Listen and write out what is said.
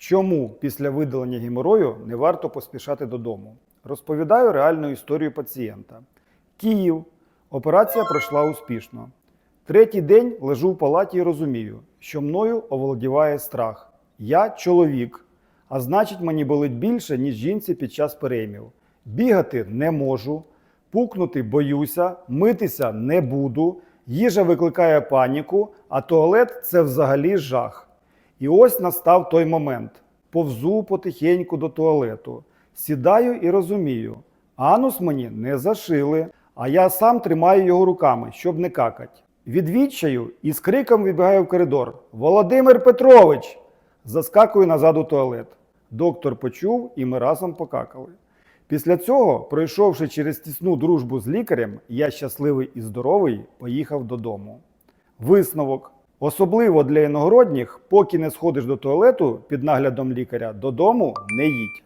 Чому після видалення геморою не варто поспішати додому? Розповідаю реальну історію пацієнта. Київ. Операція пройшла успішно. Третій день лежу в палаті і розумію, що мною оволодіває страх. Я чоловік, а значить, мені болить більше, ніж жінці під час переймів. Бігати не можу, пукнути боюся, митися не буду, їжа викликає паніку, а туалет це взагалі жах. І ось настав той момент. Повзу потихеньку до туалету. Сідаю і розумію. Анус мені не зашили, а я сам тримаю його руками, щоб не какать. Від відчаю і з криком вибігаю в коридор. Володимир Петрович! Заскакую назад у туалет. Доктор почув, і ми разом покакали. Після цього, пройшовши через тісну дружбу з лікарем, я щасливий і здоровий поїхав додому. Висновок. Особливо для іногородніх, поки не сходиш до туалету під наглядом лікаря, додому не їдь.